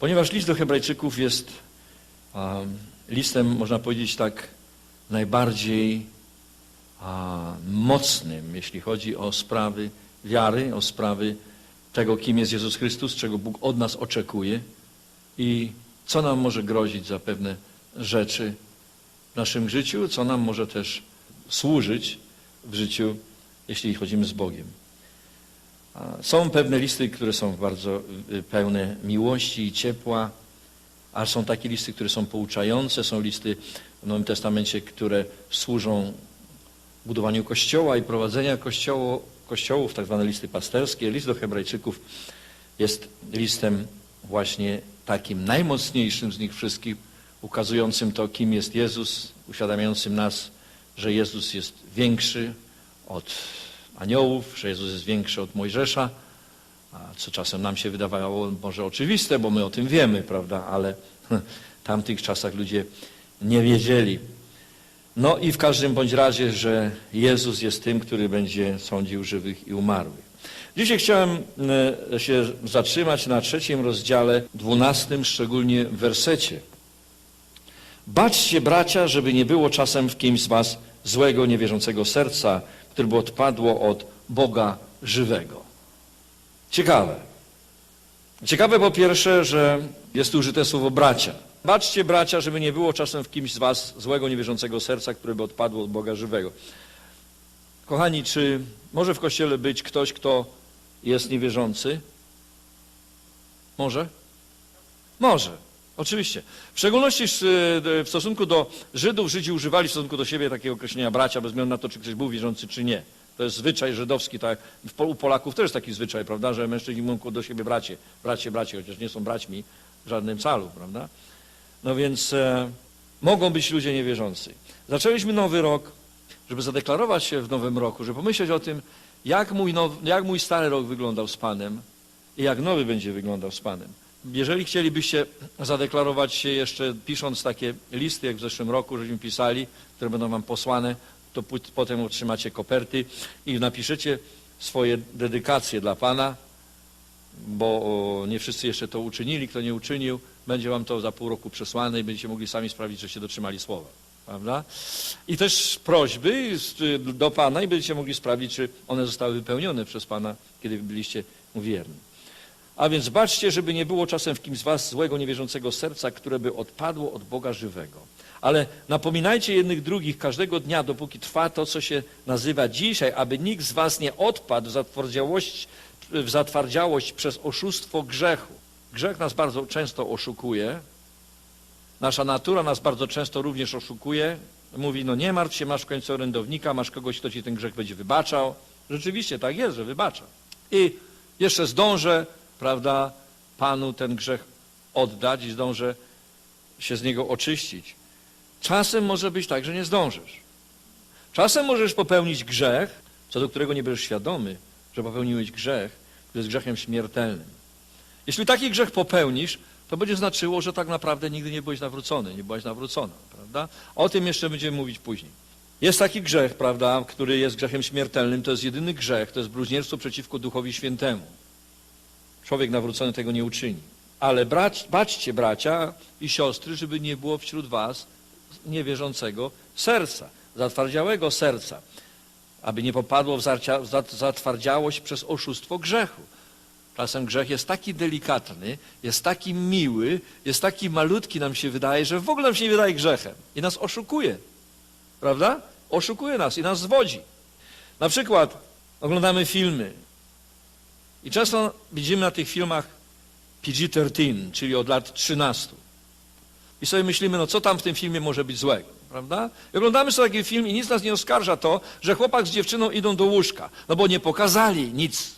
Ponieważ list do Hebrajczyków jest um, listem, można powiedzieć tak, najbardziej mocnym, jeśli chodzi o sprawy wiary, o sprawy tego, kim jest Jezus Chrystus, czego Bóg od nas oczekuje i co nam może grozić za pewne rzeczy w naszym życiu, co nam może też służyć w życiu, jeśli chodzimy z Bogiem. Są pewne listy, które są bardzo y, pełne miłości i ciepła, a są takie listy, które są pouczające, są listy w Nowym Testamencie, które służą budowaniu kościoła i prowadzenia kościołu, kościołów, tak zwane listy pasterskie. List do Hebrajczyków jest listem właśnie takim najmocniejszym z nich wszystkich, ukazującym to, kim jest Jezus, uświadamiającym nas, że Jezus jest większy od aniołów, że Jezus jest większy od Mojżesza, co czasem nam się wydawało może oczywiste, bo my o tym wiemy, prawda, ale w tamtych czasach ludzie nie wiedzieli. No i w każdym bądź razie, że Jezus jest tym, który będzie sądził żywych i umarłych. Dzisiaj chciałem e, się zatrzymać na trzecim rozdziale, dwunastym szczególnie wersecie. Baczcie, bracia, żeby nie było czasem w kimś z was złego, niewierzącego serca, które by odpadło od Boga żywego. Ciekawe. Ciekawe po pierwsze, że jest tu użyte słowo bracia. Baczcie, bracia, żeby nie było czasem w kimś z was złego, niewierzącego serca, które by odpadło od Boga żywego. Kochani, czy może w kościele być ktoś, kto jest niewierzący? Może? Może. Oczywiście. W szczególności w w stosunku do Żydów, Żydzi używali w stosunku do siebie takiego określenia bracia, bez względu na to, czy ktoś był wierzący, czy nie. To jest zwyczaj żydowski, tak u Polaków też jest taki zwyczaj, prawda, że mężczyźni mówią do siebie bracie, bracie, bracie, chociaż nie są braćmi w żadnym calu, prawda. No więc e, mogą być ludzie niewierzący. Zaczęliśmy nowy rok, żeby zadeklarować się w nowym roku, żeby pomyśleć o tym, jak mój, now, jak mój stary rok wyglądał z Panem i jak nowy będzie wyglądał z Panem. Jeżeli chcielibyście zadeklarować się jeszcze pisząc takie listy, jak w zeszłym roku, żeśmy pisali, które będą wam posłane, to potem otrzymacie koperty i napiszecie swoje dedykacje dla Pana, bo nie wszyscy jeszcze to uczynili. Kto nie uczynił, będzie wam to za pół roku przesłane i będziecie mogli sami sprawdzić, że się dotrzymali słowa. Prawda? I też prośby do Pana i będziecie mogli sprawdzić, czy one zostały wypełnione przez Pana, kiedy byliście mu wierni. A więc baczcie, żeby nie było czasem w kimś z was złego, niewierzącego serca, które by odpadło od Boga żywego. Ale napominajcie jednych drugich każdego dnia, dopóki trwa to, co się nazywa dzisiaj, aby nikt z was nie odpadł w zatwardziałość, w zatwardziałość przez oszustwo grzechu. Grzech nas bardzo często oszukuje. Nasza natura nas bardzo często również oszukuje. Mówi, no nie martw się, masz w końcu orędownika, masz kogoś, kto ci ten grzech będzie wybaczał. Rzeczywiście tak jest, że wybacza. I jeszcze zdążę, prawda, Panu ten grzech oddać i zdążę się z niego oczyścić. Czasem może być tak, że nie zdążysz. Czasem możesz popełnić grzech, co do którego nie będziesz świadomy, że popełniłeś grzech, który jest grzechem śmiertelnym. Jeśli taki grzech popełnisz, to będzie znaczyło, że tak naprawdę nigdy nie byłeś nawrócony, nie byłaś nawrócona, prawda? O tym jeszcze będziemy mówić później. Jest taki grzech, prawda, który jest grzechem śmiertelnym, to jest jedyny grzech, to jest bluźnierstwo przeciwko Duchowi Świętemu. Człowiek nawrócony tego nie uczyni. Ale brać, baczcie, bracia i siostry, żeby nie było wśród was niewierzącego serca, zatwardziałego serca, aby nie popadło w zatwardziałość przez oszustwo grzechu. Czasem grzech jest taki delikatny, jest taki miły, jest taki malutki nam się wydaje, że w ogóle nam się nie wydaje grzechem i nas oszukuje. Prawda? Oszukuje nas i nas zwodzi. Na przykład oglądamy filmy i często widzimy na tych filmach PG-13, czyli od lat 13. I sobie myślimy, no co tam w tym filmie może być złego, prawda? I oglądamy sobie taki film i nic nas nie oskarża to, że chłopak z dziewczyną idą do łóżka, no bo nie pokazali nic.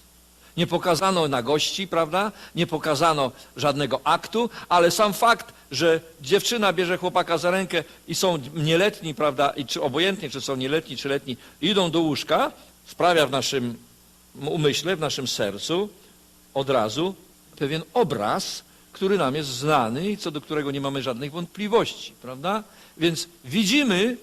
Nie pokazano nagości, prawda? Nie pokazano żadnego aktu, ale sam fakt, że dziewczyna bierze chłopaka za rękę i są nieletni, prawda? I czy obojętnie, czy są nieletni, czy letni, idą do łóżka, sprawia w naszym umyśle, w naszym sercu od razu pewien obraz, który nam jest znany i co do którego nie mamy żadnych wątpliwości, prawda? Więc widzimy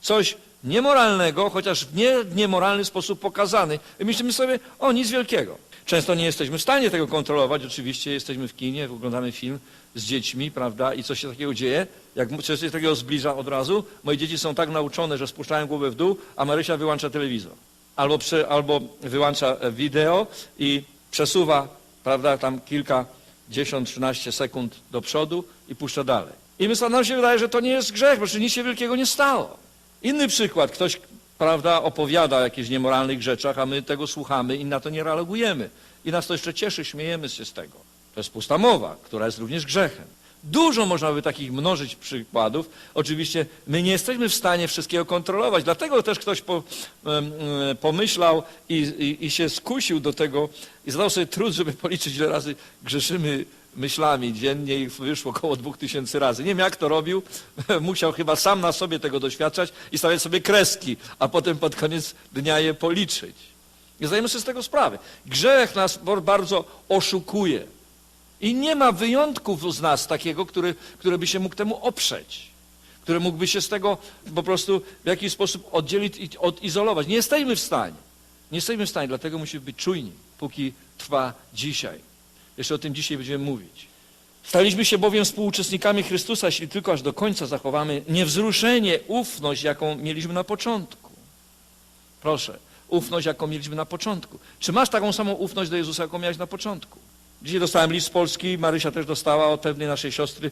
coś niemoralnego, chociaż w nie, niemoralny sposób pokazany. I myślimy sobie, o nic wielkiego. Często nie jesteśmy w stanie tego kontrolować. Oczywiście jesteśmy w kinie, oglądamy film z dziećmi, prawda, i coś się takiego dzieje. Jak coś się takiego zbliża od razu, moje dzieci są tak nauczone, że spuszczają głowę w dół, a Marysia wyłącza telewizor. Albo, prze, albo wyłącza e, wideo i przesuwa, prawda, tam kilka, 10, 13 sekund do przodu i puszcza dalej. I my, nam się wydaje, że to nie jest grzech, bo że nic się wielkiego nie stało. Inny przykład, ktoś, prawda, opowiada o jakichś niemoralnych rzeczach, a my tego słuchamy i na to nie reagujemy. I nas to jeszcze cieszy, śmiejemy się z tego. To jest pusta mowa, która jest również grzechem. Dużo można by takich mnożyć przykładów. Oczywiście my nie jesteśmy w stanie wszystkiego kontrolować, dlatego też ktoś po, e, pomyślał i, i, i się skusił do tego i zadał sobie trud, żeby policzyć, ile razy grzeszymy myślami dziennie i wyszło około dwóch tysięcy razy. Nie wiem jak to robił, musiał chyba sam na sobie tego doświadczać i stawiać sobie kreski, a potem pod koniec dnia je policzyć. Nie zdajemy sobie z tego sprawy. Grzech nas bardzo oszukuje. I nie ma wyjątków z nas takiego, który, który by się mógł temu oprzeć, który mógłby się z tego po prostu w jakiś sposób oddzielić i odizolować. Nie jesteśmy w stanie. Nie jesteśmy w stanie, dlatego musimy być czujni, póki trwa dzisiaj. Jeszcze o tym dzisiaj będziemy mówić. Staliśmy się bowiem współuczestnikami Chrystusa, jeśli tylko aż do końca zachowamy niewzruszenie, ufność, jaką mieliśmy na początku. Proszę, ufność, jaką mieliśmy na początku. Czy masz taką samą ufność do Jezusa, jaką miałeś na początku? Dzisiaj dostałem list z Polski, Marysia też dostała od pewnej naszej siostry.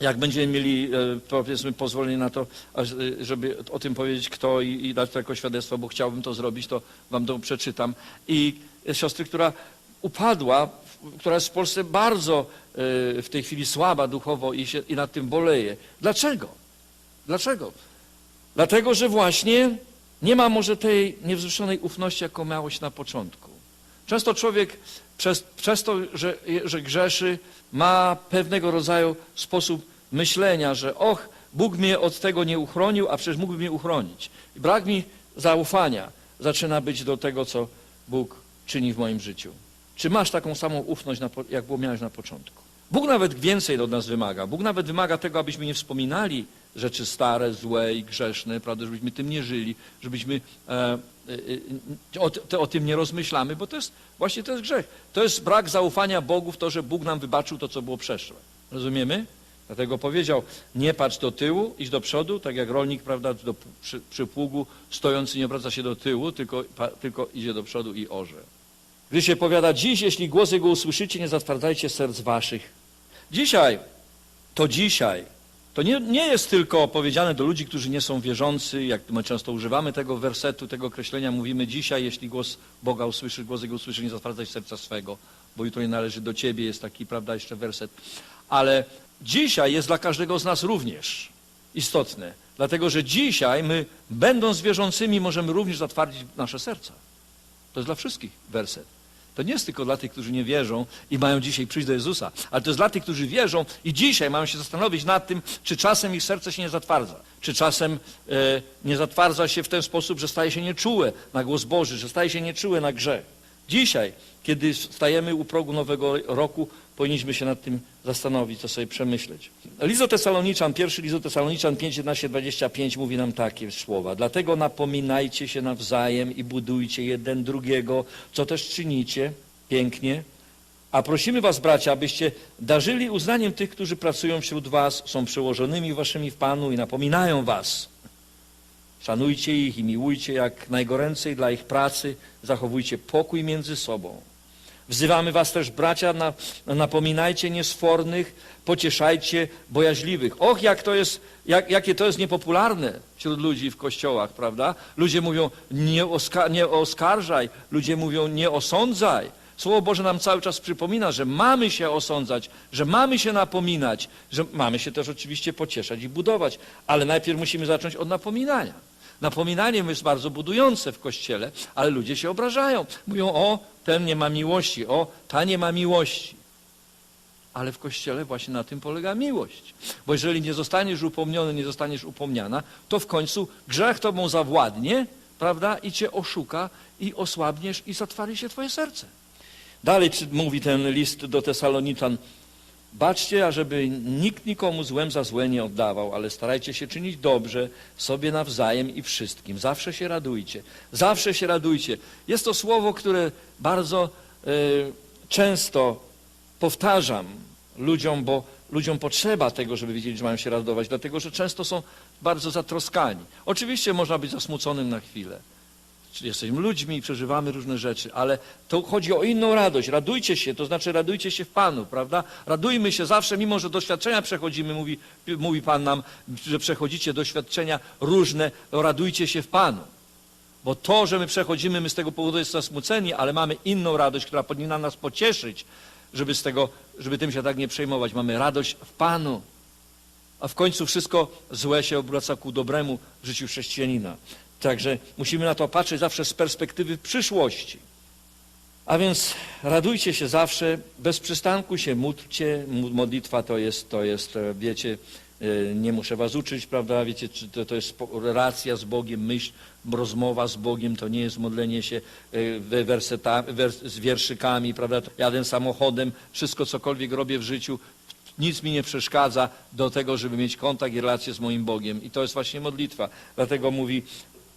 Jak będziemy mieli, e, powiedzmy, pozwolenie na to, e, żeby o tym powiedzieć kto i, i dać to jako świadectwo, bo chciałbym to zrobić, to wam to przeczytam. I siostry, która upadła, która jest w Polsce bardzo e, w tej chwili słaba duchowo i, się, i nad tym boleje. Dlaczego? Dlaczego? Dlatego, że właśnie nie ma może tej niewzruszonej ufności, jaką miałeś na początku. Często człowiek przez, przez to, że, że grzeszy, ma pewnego rodzaju sposób myślenia, że och, Bóg mnie od tego nie uchronił, a przecież mógłby mnie uchronić. I brak mi zaufania zaczyna być do tego, co Bóg czyni w moim życiu. Czy masz taką samą ufność, jak było miałeś na początku? Bóg nawet więcej od nas wymaga. Bóg nawet wymaga tego, abyśmy nie wspominali rzeczy stare, złe i grzeszne, prawda, żebyśmy tym nie żyli, żebyśmy e, e, e, o, te, o tym nie rozmyślamy, bo to jest właśnie to jest grzech. To jest brak zaufania Bogu w to, że Bóg nam wybaczył to, co było przeszłe. Rozumiemy? Dlatego powiedział, nie patrz do tyłu, idź do przodu, tak jak rolnik, prawda, do, przy, przy pługu stojący nie obraca się do tyłu, tylko, pa, tylko idzie do przodu i orze. Gdy się powiada, dziś, jeśli głos Jego usłyszycie, nie zatwardzajcie serc waszych. Dzisiaj, to dzisiaj, to nie, nie jest tylko powiedziane do ludzi, którzy nie są wierzący, jak my często używamy tego wersetu, tego określenia, mówimy dzisiaj, jeśli głos Boga usłyszy, głos Jego usłyszy, nie zatwardzaj serca swego, bo jutro nie należy do Ciebie, jest taki, prawda, jeszcze werset. Ale dzisiaj jest dla każdego z nas również istotne, dlatego że dzisiaj my, będąc wierzącymi, możemy również zatwardzić nasze serca. To jest dla wszystkich werset. To nie jest tylko dla tych, którzy nie wierzą i mają dzisiaj przyjść do Jezusa, ale to jest dla tych, którzy wierzą i dzisiaj mają się zastanowić nad tym, czy czasem ich serce się nie zatwardza. Czy czasem e, nie zatwardza się w ten sposób, że staje się nieczułe na głos Boży, że staje się nieczułe na grzech. Dzisiaj, kiedy stajemy u progu nowego roku, powinniśmy się nad tym zastanowić, to sobie przemyśleć. List do Tesaloniczan, pierwszy list do Tesaloniczan 5, 11, 25 mówi nam takie słowa. Dlatego napominajcie się nawzajem i budujcie jeden drugiego, co też czynicie pięknie. A prosimy was, bracia, abyście darzyli uznaniem tych, którzy pracują wśród was, są przełożonymi waszymi w Panu i napominają was. Szanujcie ich i miłujcie jak najgoręcej dla ich pracy, zachowujcie pokój między sobą. Wzywamy was też, bracia, na, napominajcie niesfornych, pocieszajcie bojaźliwych. Och, jak to jest, jak, jakie to jest niepopularne wśród ludzi w kościołach, prawda? Ludzie mówią, nie, oska, nie oskarżaj, ludzie mówią, nie osądzaj. Słowo Boże nam cały czas przypomina, że mamy się osądzać, że mamy się napominać, że mamy się też oczywiście pocieszać i budować, ale najpierw musimy zacząć od napominania. Napominanie jest bardzo budujące w kościele, ale ludzie się obrażają. Mówią, o, ten nie ma miłości, o, ta nie ma miłości. Ale w kościele właśnie na tym polega miłość. Bo jeżeli nie zostaniesz upomniony, nie zostaniesz upomniana, to w końcu grzech tobą zawładnie, prawda, i cię oszuka, i osłabniesz, i zatwari się twoje serce. Dalej mówi ten list do Tesaloniczan, Baczcie, ażeby nikt nikomu złem za złe nie oddawał, ale starajcie się czynić dobrze sobie nawzajem i wszystkim. Zawsze się radujcie. Zawsze się radujcie. Jest to słowo, które bardzo e, często powtarzam ludziom, bo ludziom potrzeba tego, żeby wiedzieli, że mają się radować, dlatego że często są bardzo zatroskani. Oczywiście można być zasmuconym na chwilę. Jesteśmy ludźmi i przeżywamy różne rzeczy, ale to chodzi o inną radość. Radujcie się, to znaczy radujcie się w Panu, prawda? Radujmy się zawsze, mimo że doświadczenia przechodzimy, mówi, mówi Pan nam, że przechodzicie doświadczenia różne, radujcie się w Panu. Bo to, że my przechodzimy, my z tego powodu jesteśmy zasmuceni, ale mamy inną radość, która powinna nas pocieszyć, żeby, z tego, żeby tym się tak nie przejmować. Mamy radość w Panu. A w końcu wszystko złe się obraca ku dobremu w życiu chrześcijanina. Także musimy na to patrzeć zawsze z perspektywy przyszłości. A więc radujcie się zawsze, bez przystanku się módlcie. Mo- Modlitwa to jest, to jest, e, wiecie, e, nie muszę was uczyć, prawda, wiecie, to, to jest relacja z Bogiem, myśl, rozmowa z Bogiem, to nie jest modlenie się e, we werseta, wers, z wierszykami, prawda, jadę samochodem, wszystko cokolwiek robię w życiu, nic mi nie przeszkadza do tego, żeby mieć kontakt i relację z moim Bogiem. I to jest właśnie modlitwa. Dlatego mówi,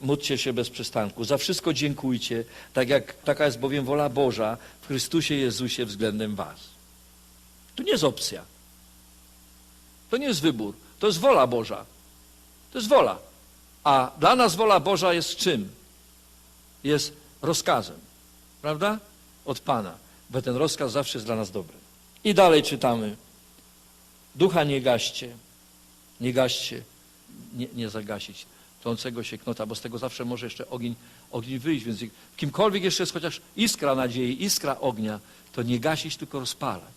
módlcie się bez przystanku. Za wszystko dziękujcie, tak jak taka jest bowiem wola Boża w Chrystusie Jezusie względem was. To nie jest opcja. To nie jest wybór. To jest wola Boża. To jest wola. A dla nas wola Boża jest czym? Jest rozkazem. Prawda? Od Pana. Bo ten rozkaz zawsze jest dla nas dobry. I dalej czytamy. Ducha nie gaście. Nie gaście. Nie, nie zagasić tlącego się knota, bo z tego zawsze może jeszcze ogień, ogień wyjść. Więc kimkolwiek jeszcze jest chociaż iskra nadziei, iskra ognia, to nie gasić, tylko rozpalać.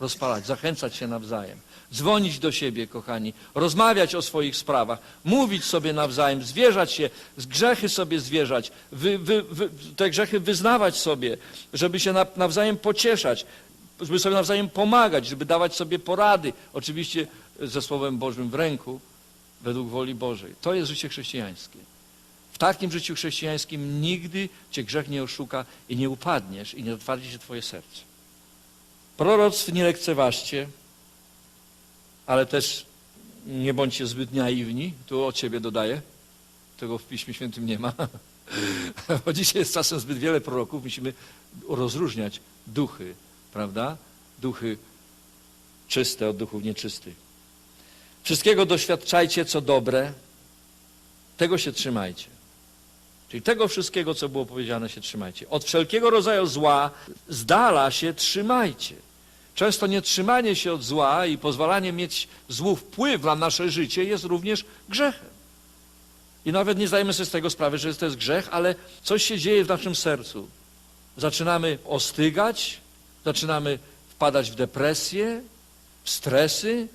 Rozpalać, zachęcać się nawzajem. Dzwonić do siebie, kochani. Rozmawiać o swoich sprawach. Mówić sobie nawzajem, zwierzać się, grzechy sobie zwierzać. Wy, wy, wy, te grzechy wyznawać sobie, żeby się na, nawzajem pocieszać. Żeby sobie nawzajem pomagać, żeby dawać sobie porady. Oczywiście ze Słowem Bożym w ręku, według woli Bożej. To jest życie chrześcijańskie. W takim życiu chrześcijańskim nigdy cię grzech nie oszuka i nie upadniesz i nie otwarcie się twoje serce. Proroctw nie lekceważcie, ale też nie bądźcie zbyt naiwni. Tu od ciebie dodaję. Tego w Piśmie Świętym nie ma. Bo dzisiaj jest czasem zbyt wiele proroków. Musimy rozróżniać duchy, prawda? Duchy czyste od duchów nieczystych. Wszystkiego doświadczajcie, co dobre, tego się trzymajcie. Czyli tego wszystkiego, co było powiedziane, się trzymajcie. Od wszelkiego rodzaju zła z dala się trzymajcie. Często nietrzymanie się od zła i pozwalanie mieć złu wpływ na nasze życie jest również grzechem. I nawet nie zdajemy sobie z tego sprawy, że to jest grzech, ale coś się dzieje w naszym sercu. Zaczynamy ostygać, zaczynamy wpadać w depresję, stresy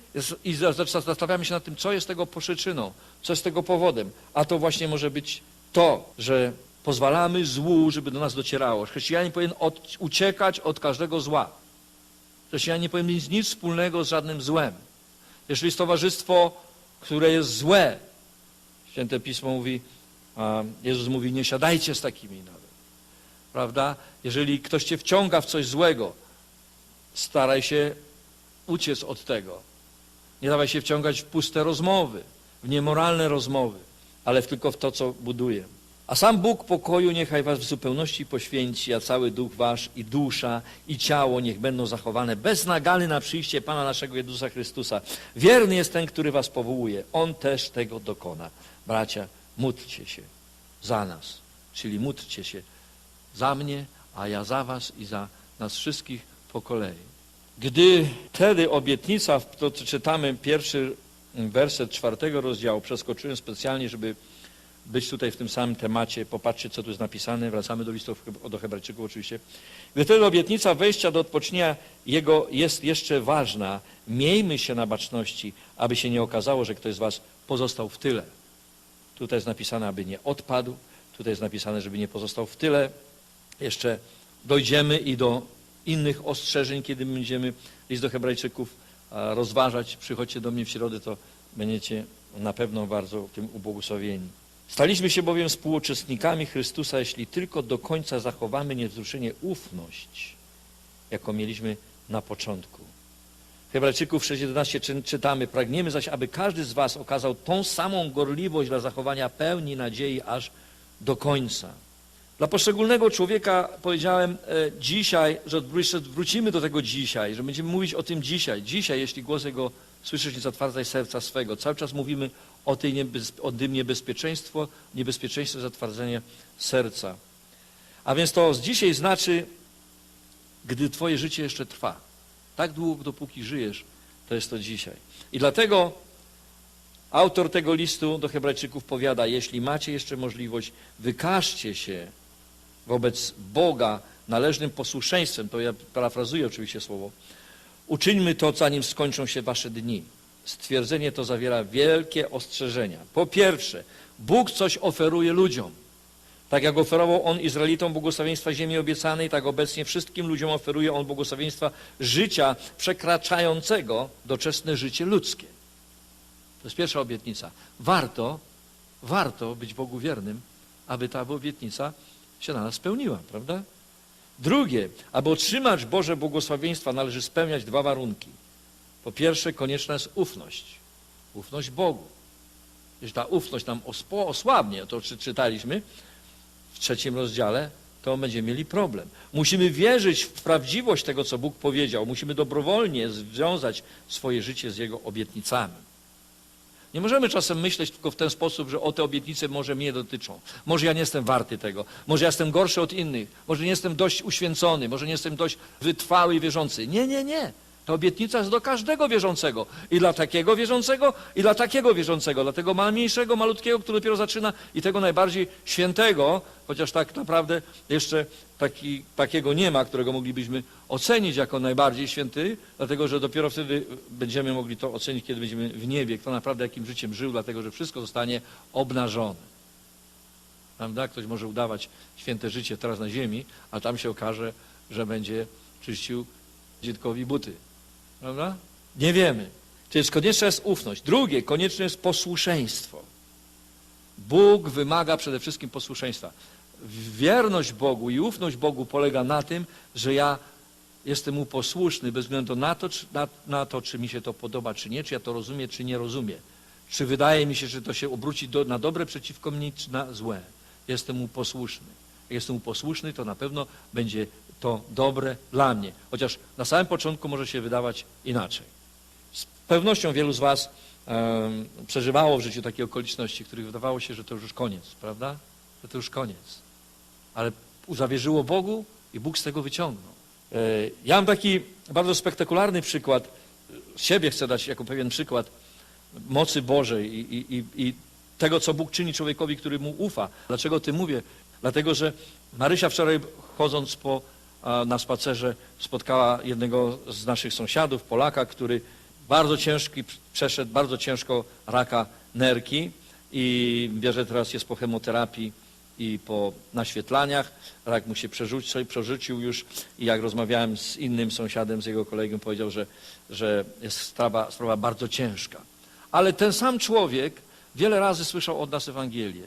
i zastanawiamy się nad tym, co jest tego przyczyną, co jest tego powodem. A to właśnie może być to, że pozwalamy złu, żeby do nas docierało. Chrześcijanin powinien od, uciekać od każdego zła. Chrześcijanin nie powinien mieć nic wspólnego z żadnym złem. Jeżeli jest towarzystwo, które jest złe, Święte Pismo mówi, Jezus mówi, nie siadajcie z takimi nawet. Prawda? Jeżeli ktoś cię wciąga w coś złego, staraj się uciec od tego. Nie dawaj się wciągać w puste rozmowy, w niemoralne rozmowy, ale tylko w to, co buduje. A sam Bóg pokoju niechaj was w zupełności poświęci, a cały duch wasz i dusza i ciało niech będą zachowane bez nagany na przyjście Pana naszego Jezusa Chrystusa. Wierny jest ten, który was powołuje. On też tego dokona. Bracia, módlcie się za nas, czyli módlcie się za mnie, a ja za was i za nas wszystkich po kolei. Gdy wtedy obietnica, to czytamy pierwszy werset czwartego rozdziału, przeskoczyłem specjalnie, żeby być tutaj w tym samym temacie, popatrzcie, co tu jest napisane, wracamy do listów do Hebrajczyków oczywiście. Gdy wtedy obietnica wejścia do odpocznienia Jego jest jeszcze ważna, miejmy się na baczności, aby się nie okazało, że ktoś z was pozostał w tyle. Tutaj jest napisane, aby nie odpadł, tutaj jest napisane, żeby nie pozostał w tyle. Jeszcze dojdziemy i do innych ostrzeżeń, kiedy będziemy list do Hebrajczyków rozważać. Przychodźcie do mnie w środę, to będziecie na pewno bardzo tym ubłogosławieni. Staliśmy się bowiem współuczestnikami Chrystusa, jeśli tylko do końca zachowamy niewzruszenie ufność, jaką mieliśmy na początku. Hebrajczyków 6.11 czy- czytamy, pragniemy zaś, aby każdy z was okazał tą samą gorliwość dla zachowania pełni nadziei aż do końca. Dla poszczególnego człowieka powiedziałem e, dzisiaj, że wrócimy do tego dzisiaj, że będziemy mówić o tym dzisiaj. Dzisiaj, jeśli głos Jego słyszysz, nie zatwardzaj serca swego. Cały czas mówimy o, tej niebez, o tym niebezpieczeństwo, niebezpieczeństwo zatwardzenia serca. A więc to z dzisiaj znaczy, gdy Twoje życie jeszcze trwa. Tak długo, dopóki żyjesz, to jest to dzisiaj. I dlatego autor tego listu do Hebrajczyków powiada, jeśli macie jeszcze możliwość, wykażcie się wobec Boga należnym posłuszeństwem, to ja parafrazuję oczywiście słowo, uczyńmy to, zanim skończą się wasze dni. Stwierdzenie to zawiera wielkie ostrzeżenia. Po pierwsze, Bóg coś oferuje ludziom. Tak jak oferował On Izraelitom błogosławieństwa ziemi obiecanej, tak obecnie wszystkim ludziom oferuje On błogosławieństwa życia przekraczającego doczesne życie ludzkie. To jest pierwsza obietnica. Warto, warto być Bogu wiernym, aby ta obietnica się na nas spełniła, prawda? Drugie, aby otrzymać Boże błogosławieństwa należy spełniać dwa warunki. Po pierwsze, konieczna jest ufność. Ufność Bogu. Jeśli ta ufność nam osłabnie, to czy czytaliśmy w trzecim rozdziale, to będziemy mieli problem. Musimy wierzyć w prawdziwość tego, co Bóg powiedział. Musimy dobrowolnie związać swoje życie z Jego obietnicami. Nie możemy czasem myśleć tylko w ten sposób, że o te obietnice może mnie dotyczą. Może ja nie jestem warty tego. Może ja jestem gorszy od innych. Może nie jestem dość uświęcony. Może nie jestem dość wytrwały i wierzący. Nie, nie, nie. Ta obietnica jest do każdego wierzącego. I dla takiego wierzącego, i dla takiego wierzącego. Dla tego mniejszego, malutkiego, który dopiero zaczyna, i tego najbardziej świętego, chociaż tak naprawdę jeszcze taki, takiego nie ma, którego moglibyśmy ocenić jako najbardziej święty, dlatego że dopiero wtedy będziemy mogli to ocenić, kiedy będziemy w niebie, kto naprawdę jakim życiem żył, dlatego że wszystko zostanie obnażone. Prawda? Ktoś może udawać święte życie teraz na ziemi, a tam się okaże, że będzie czyścił dzieckowi buty. Prawda? Nie wiemy. Więc konieczna jest ufność. Drugie, konieczne jest posłuszeństwo. Bóg wymaga przede wszystkim posłuszeństwa. Wierność Bogu i ufność Bogu polega na tym, że ja jestem mu posłuszny bez względu na to, czy, na, na to, czy mi się to podoba, czy nie, czy ja to rozumiem, czy nie rozumiem. Czy wydaje mi się, że to się obróci do, na dobre przeciwko mnie, czy na złe. Jestem mu posłuszny. Jak jestem mu posłuszny, to na pewno będzie to dobre dla mnie. Chociaż na samym początku może się wydawać inaczej. Z pewnością wielu z Was przeżywało w życiu takie okoliczności, których wydawało się, że to już koniec, prawda? Że to już koniec. Ale zawierzyło Bogu i Bóg z tego wyciągnął. E, Ja mam taki bardzo spektakularny przykład, z siebie chcę dać jako pewien przykład mocy Bożej i, i, i, tego, co Bóg czyni człowiekowi, który mu ufa. Dlaczego o tym mówię? Dlatego, że Marysia wczoraj chodząc po, na spacerze spotkała jednego z naszych sąsiadów, Polaka, który bardzo ciężki, przeszedł bardzo ciężko raka nerki i bierze teraz, jest po chemoterapii i po naświetlaniach. Rak mu się przerzucił, przerzucił już i jak rozmawiałem z innym sąsiadem, z jego kolegą, powiedział, że, że jest sprawa, sprawa bardzo ciężka. Ale ten sam człowiek wiele razy słyszał od nas Ewangelię.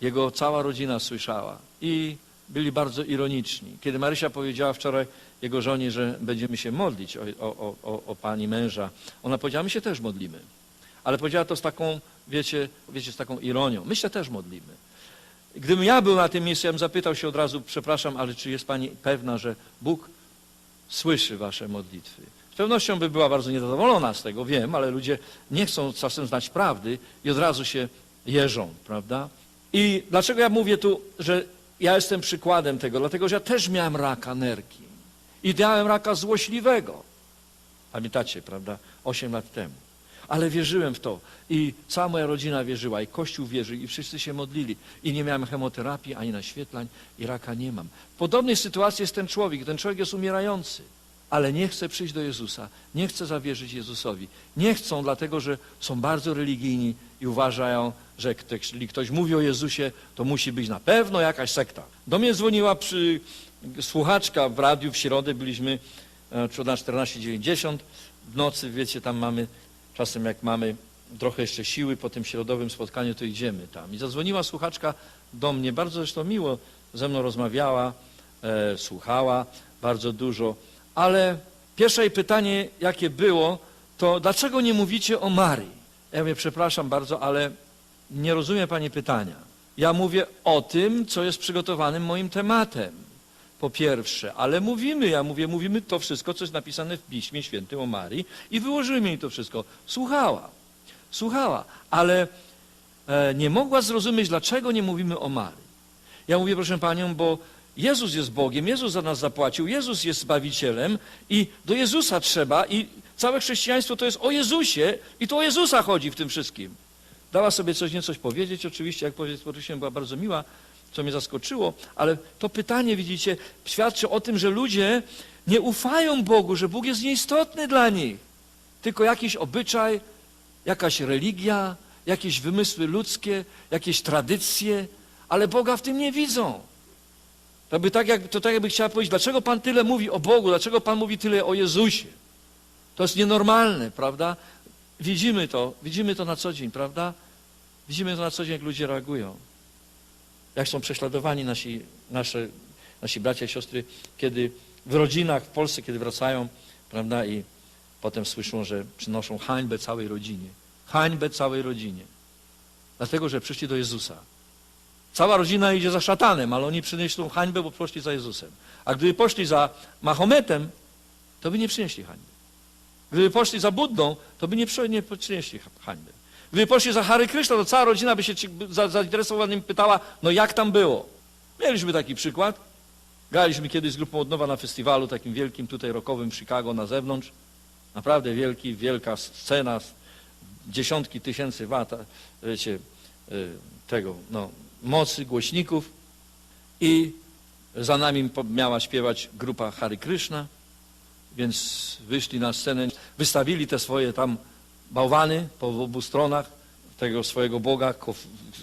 Jego cała rodzina słyszała i byli bardzo ironiczni. Kiedy Marysia powiedziała wczoraj jego żonie, że będziemy się modlić o, o, o, o pani męża, ona powiedziała, my się też modlimy. Ale powiedziała to z taką, wiecie, wiecie, z taką ironią. My się też modlimy. Gdybym ja był na tym miejscu, ja bym zapytał się od razu, przepraszam, ale czy jest pani pewna, że Bóg słyszy wasze modlitwy? Z pewnością by była bardzo niezadowolona z tego, wiem, ale ludzie nie chcą czasem znać prawdy i od razu się jeżą, prawda? I dlaczego ja mówię tu, że ja jestem przykładem tego? Dlatego, że ja też miałem raka nerki. I miałem raka złośliwego. Pamiętacie, prawda? Osiem lat temu. Ale wierzyłem w to. I cała moja rodzina wierzyła, i Kościół wierzył, i wszyscy się modlili. I nie miałem chemoterapii, ani naświetlań, i raka nie mam. W podobnej sytuacji jest ten człowiek. Ten człowiek jest umierający, ale nie chce przyjść do Jezusa. Nie chce zawierzyć Jezusowi. Nie chcą, dlatego że są bardzo religijni i uważają, że jeśli ktoś mówi o Jezusie, to musi być na pewno jakaś sekta. Do mnie dzwoniła przy słuchaczka w radiu w środę, byliśmy e, na 14.90 w nocy, wiecie, tam mamy, czasem jak mamy trochę jeszcze siły po tym środowym spotkaniu, to idziemy tam. I zadzwoniła słuchaczka do mnie, bardzo zresztą miło, ze mną rozmawiała, e, słuchała bardzo dużo, ale Pierwsze pytanie, jakie było, to dlaczego nie mówicie o Marii? Ja mówię, przepraszam bardzo, ale nie rozumie pani pytania. Ja mówię o tym, co jest przygotowanym moim tematem. Po pierwsze, ale mówimy, ja mówię, mówimy to wszystko, co jest napisane w Piśmie Świętym o Marii i wyłożymy jej to wszystko. Słuchała, słuchała, ale e, nie mogła zrozumieć, dlaczego nie mówimy o Marii. Ja mówię, proszę panią, bo Jezus jest Bogiem, Jezus za nas zapłacił, Jezus jest Zbawicielem i do Jezusa trzeba i całe chrześcijaństwo to jest o Jezusie i to o Jezusa chodzi w tym wszystkim. Dała sobie coś niecoś powiedzieć, oczywiście, jak oczywiście była bardzo miła, co mnie zaskoczyło, ale to pytanie, widzicie, świadczy o tym, że ludzie nie ufają Bogu, że Bóg jest nieistotny dla nich. Tylko jakiś obyczaj, jakaś religia, jakieś wymysły ludzkie, jakieś tradycje, ale Boga w tym nie widzą. To, tak jak, to tak jakby chciała powiedzieć, dlaczego Pan tyle mówi o Bogu, dlaczego Pan mówi tyle o Jezusie? To jest nienormalne, prawda? Widzimy to, widzimy to na co dzień, prawda? Widzimy to na co dzień, jak ludzie reagują. Jak są prześladowani nasi, nasze, nasi bracia i siostry, kiedy w rodzinach w Polsce, kiedy wracają, prawda, i potem słyszą, że przynoszą hańbę całej rodzinie. Hańbę całej rodzinie. Dlatego, że przyszli do Jezusa. Cała rodzina idzie za szatanem, ale oni przynieśli hańbę, bo poszli za Jezusem. A gdyby poszli za Mahometem, to by nie przynieśli hańby. Gdyby poszli za Buddą, to by nie, przy- nie przynieśli ha- hańby. Gdyby poszli za Hary to cała rodzina by się zainteresowanym pytała, no jak tam było? Mieliśmy taki przykład. Graliśmy kiedyś z grupą Odnowa na festiwalu takim wielkim tutaj rokowym w Chicago na zewnątrz. Naprawdę wielki, wielka scena, dziesiątki tysięcy wata, wiecie, y, tego, no, mocy, głośników i za nami miała śpiewać grupa Hary Kryszna, więc wyszli na scenę, wystawili te swoje tam bałwany po obu stronach tego swojego Boga, ko-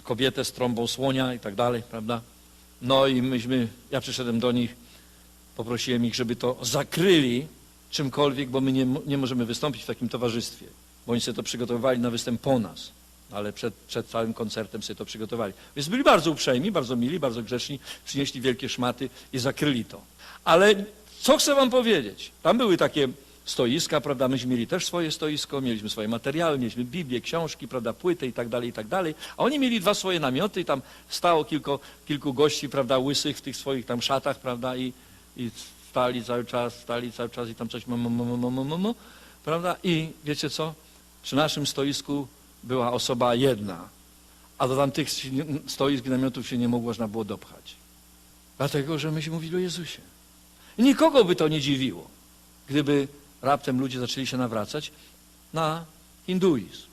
kobietę z trąbą słonia i tak dalej, prawda? No i myśmy, ja przyszedłem do nich, poprosiłem ich, żeby to zakryli czymkolwiek, bo my nie, nie możemy wystąpić w takim towarzystwie, bo oni sobie to przygotowywali na występ po nas, ale przed, przed całym koncertem sobie to przygotowali. Więc byli bardzo uprzejmi, bardzo mili, bardzo grzeczni, przynieśli wielkie szmaty i zakryli to. Ale co chcę wam powiedzieć? Tam były takie stoiska, prawda, myśmy mieli też swoje stoisko, mieliśmy swoje materiały, mieliśmy Biblię, książki, prawda, płyty i tak dalej, i tak dalej, a oni mieli dwa swoje namioty i tam stało kilku, kilku gości, prawda, łysych w tych swoich tam szatach, prawda, i, i stali cały czas, stali cały czas i tam coś mo, mo, mo, mo, mo, mo, prawda, i wiecie co? Przy naszym stoisku była osoba jedna, a do tamtych stoisk i namiotów się nie można było dopchać. Dlatego, że myśmy mówili o Jezusie. Nikogo by to nie dziwiło, gdyby raptem ludzie zaczęli się nawracać na hinduizm.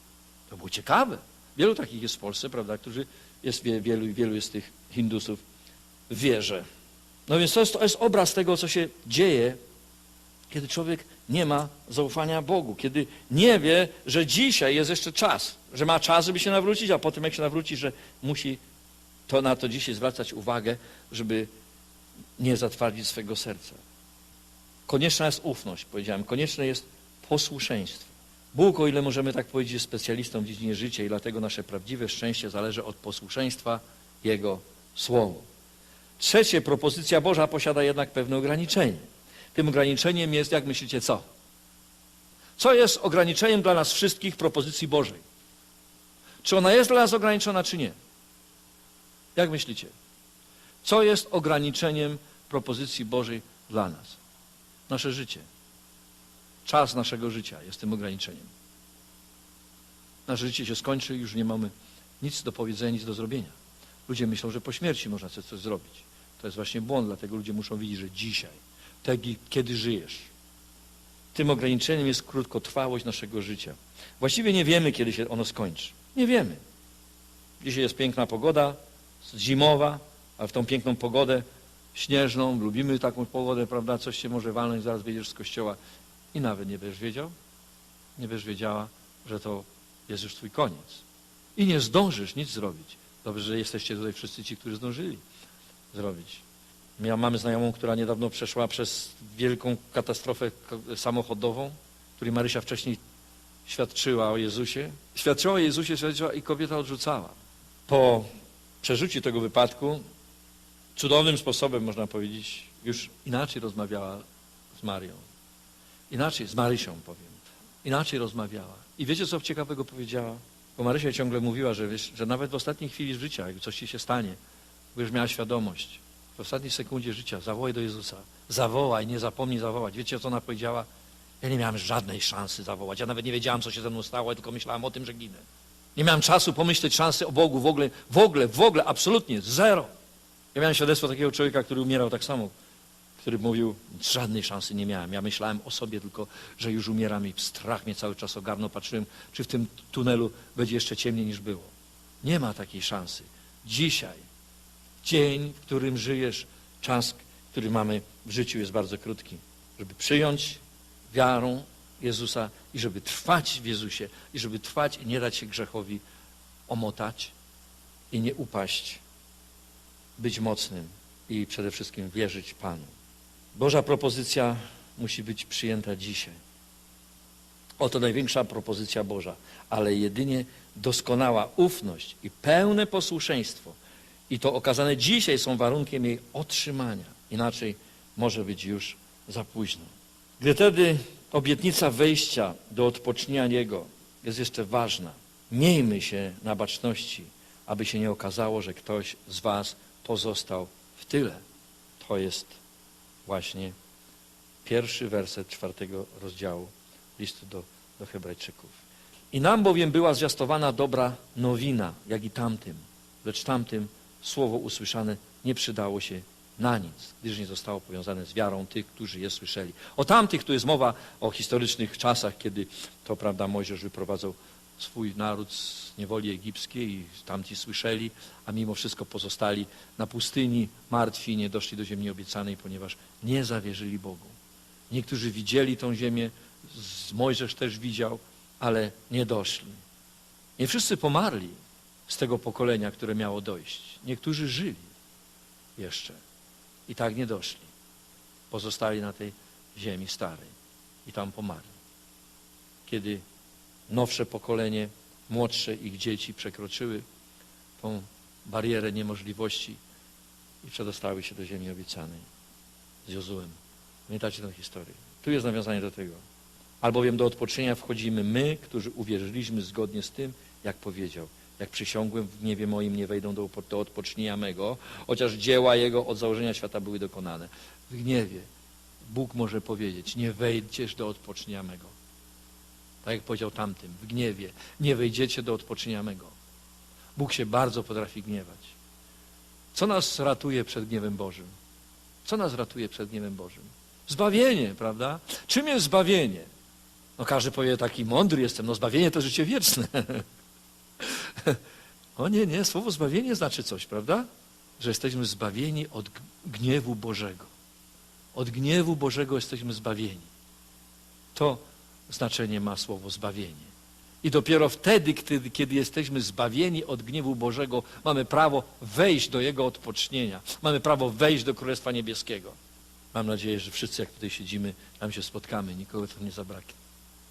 To było ciekawe. Wielu takich jest w Polsce, prawda, którzy jest wie- wielu, wielu jest tych hindusów w wierze. No więc to jest, to jest obraz tego, co się dzieje, kiedy człowiek nie ma zaufania Bogu, kiedy nie wie, że dzisiaj jest jeszcze czas, że ma czas, żeby się nawrócić, a potem jak się nawróci, że musi to na to dzisiaj zwracać uwagę, żeby nie zatwardzić swego serca. Konieczna jest ufność, powiedziałem, konieczne jest posłuszeństwo. Bóg, o ile możemy tak powiedzieć, jest specjalistą w dziedzinie życia i dlatego nasze prawdziwe szczęście zależy od posłuszeństwa Jego Słowu. Trzecie, propozycja Boża posiada jednak pewne ograniczenie. Tym ograniczeniem jest, jak myślicie, co? Co jest ograniczeniem dla nas wszystkich propozycji Bożej? Czy ona jest dla nas ograniczona, czy nie? Jak myślicie? Co jest ograniczeniem propozycji Bożej dla nas? Nasze życie. Czas naszego życia jest tym ograniczeniem. Nasze życie się skończy już nie mamy nic do powiedzenia, nic do zrobienia. Ludzie myślą, że po śmierci można coś zrobić. To jest właśnie błąd, dlatego ludzie muszą widzieć, że dzisiaj, i kiedy żyjesz. Tym ograniczeniem jest krótkotrwałość naszego życia. Właściwie nie wiemy, kiedy się ono skończy. Nie wiemy. Dzisiaj jest piękna pogoda, zimowa, a w tą piękną pogodę śnieżną, lubimy taką pogodę, prawda, coś się może walnąć, zaraz wyjdziesz z kościoła i nawet nie będziesz wiedział, nie będziesz wiedziała, że to jest już twój koniec. I nie zdążysz nic zrobić. Dobrze, że jesteście tutaj wszyscy ci, którzy zdążyli zrobić. Ja mamy znajomą, która niedawno przeszła przez wielką katastrofę samochodową, której Marysia wcześniej świadczyła o Jezusie. Świadczyła o Jezusie, świadczyła i kobieta odrzucała. Po przeżyciu tego wypadku cudownym sposobem, można powiedzieć, już inaczej rozmawiała z Marią. inaczej, z Marysią powiem, inaczej rozmawiała. I wiecie, co ciekawego powiedziała? Bo Marysia ciągle mówiła, że, wiesz, że nawet w ostatniej chwili życia, jak coś ci się stanie, będziesz miała świadomość, w ostatniej sekundzie życia zawołaj do Jezusa. Zawołaj, nie zapomnij zawołać. Wiecie, co ona powiedziała? Ja nie miałem żadnej szansy zawołać. Ja nawet nie wiedziałam, co się ze mną stało, ja tylko myślałam o tym, że ginę. Nie miałem czasu pomyśleć szansy o Bogu w ogóle, w ogóle, w ogóle, absolutnie, zero. Ja miałem świadectwo takiego człowieka, który umierał tak samo, który mówił, żadnej szansy nie miałem. Ja myślałem o sobie tylko, że już umieram i strach mnie cały czas ogarnął. Patrzyłem, czy w tym tunelu będzie jeszcze ciemniej niż było. Nie ma takiej szansy. Dzisiaj, dzień, w którym żyjesz, czas, który mamy w życiu jest bardzo krótki. Żeby przyjąć wiarą Jezusa i żeby trwać w Jezusie i żeby trwać i nie dać się grzechowi omotać i nie upaść, być mocnym i przede wszystkim wierzyć Panu. Boża propozycja musi być przyjęta dzisiaj. Oto największa propozycja Boża, ale jedynie doskonała ufność i pełne posłuszeństwo i to okazane dzisiaj są warunkiem jej otrzymania. Inaczej może być już za późno. Gdy wtedy obietnica wejścia do odpocznienia Niego jest jeszcze ważna, miejmy się na baczności, aby się nie okazało, że ktoś z Was pozostał w tyle. To jest właśnie pierwszy werset czwartego rozdziału listu do, do Hebrajczyków. I nam bowiem była zwiastowana dobra nowina, jak i tamtym, lecz tamtym słowo usłyszane nie przydało się na nic, gdyż nie zostało powiązane z wiarą tych, którzy je słyszeli. O tamtych tu jest mowa o historycznych czasach, kiedy to, prawda, Mojżesz wyprowadzał swój naród z niewoli egipskiej i tamci słyszeli, a mimo wszystko pozostali na pustyni, martwi, nie doszli do ziemi obiecanej, ponieważ nie zawierzyli Bogu. Niektórzy widzieli tą ziemię, Mojżesz też widział, ale nie doszli. Nie wszyscy pomarli z tego pokolenia, które miało dojść. Niektórzy żyli jeszcze i tak nie doszli. Pozostali na tej ziemi starej i tam pomarli. Kiedy nowsze pokolenie, młodsze ich dzieci przekroczyły tą barierę niemożliwości i przedostały się do ziemi obiecanej z Jozułem. Pamiętacie tę historię? Tu jest nawiązanie do tego. Albowiem do odpocznienia wchodzimy my, którzy uwierzyliśmy zgodnie z tym, jak powiedział. Jak przysiągłem, w gniewie moim nie wejdą do, do odpocznienia mego, chociaż dzieła Jego od założenia świata były dokonane. W gniewie Bóg może powiedzieć, nie wejdziesz do odpocznienia mego. Tak jak powiedział tamtym, w gniewie, nie wejdziecie do odpocznienia mego. Bóg się bardzo potrafi gniewać. Co nas ratuje przed gniewem Bożym? Co nas ratuje przed gniewem Bożym? Zbawienie, prawda? Czym jest zbawienie? No każdy powie, taki mądry jestem, no zbawienie to życie wieczne. o nie, nie, słowo zbawienie znaczy coś, prawda? Że jesteśmy zbawieni od gniewu Bożego. Od gniewu Bożego jesteśmy zbawieni. To znaczenie ma słowo zbawienie. I dopiero wtedy, kiedy, kiedy jesteśmy zbawieni od gniewu Bożego, mamy prawo wejść do Jego odpocznienia. Mamy prawo wejść do Królestwa Niebieskiego. Mam nadzieję, że wszyscy, jak tutaj siedzimy, tam się spotkamy, nikogo to nie zabraknie.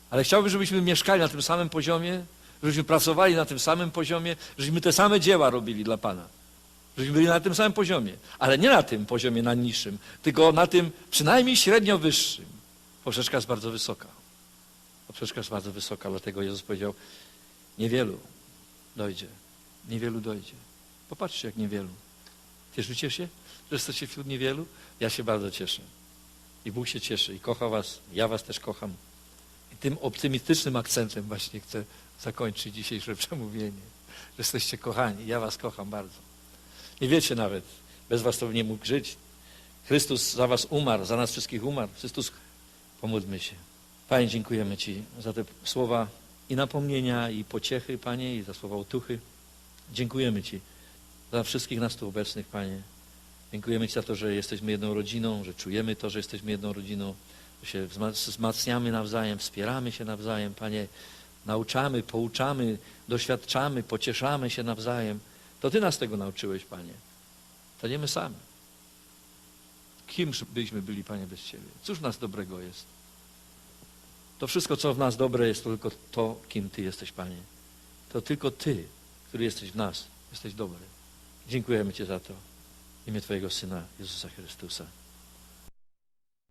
Ale chciałbym, żebyśmy mieszkali na tym samym poziomie, żebyśmy pracowali na tym samym poziomie, żebyśmy te same dzieła robili dla Pana. Żebyśmy byli na tym samym poziomie, ale nie na tym poziomie najniższym, tylko na tym przynajmniej średnio wyższym. Poprzeczka jest bardzo wysoka. Poprzeczka jest bardzo wysoka, dlatego Jezus powiedział, niewielu dojdzie, niewielu dojdzie. Popatrzcie, jak niewielu. Cieszycie się, że jesteście wśród niewielu? Ja się bardzo cieszę. I Bóg się cieszy i kocha was, ja was też kocham. I tym optymistycznym akcentem właśnie chcę zakończyć dzisiejsze przemówienie. Że jesteście kochani, ja was kocham bardzo. Nie wiecie nawet, bez was to bym nie mógł żyć. Chrystus za was umarł, za nas wszystkich umarł. Chrystus, pomódlmy się. Panie, dziękujemy Ci za te słowa i napomnienia, i pociechy, Panie, i za słowa otuchy. Dziękujemy Ci za wszystkich nas tu obecnych, Panie. Dziękujemy Ci za to, że jesteśmy jedną rodziną, że czujemy to, że jesteśmy jedną rodziną, się wzmac- wzmacniamy nawzajem, wspieramy się nawzajem, Panie. Nauczamy, pouczamy, doświadczamy, pocieszamy się nawzajem. To Ty nas tego nauczyłeś, Panie. To nie my sami. Kim byśmy byli, Panie, bez Ciebie? Cóż nas dobrego jest? To wszystko, co w nas dobre jest, to tylko to, kim Ty jesteś, Panie. To tylko Ty, który jesteś w nas, jesteś dobry. Dziękujemy Ci za to. W imię Twojego Syna, Jezusa Chrystusa.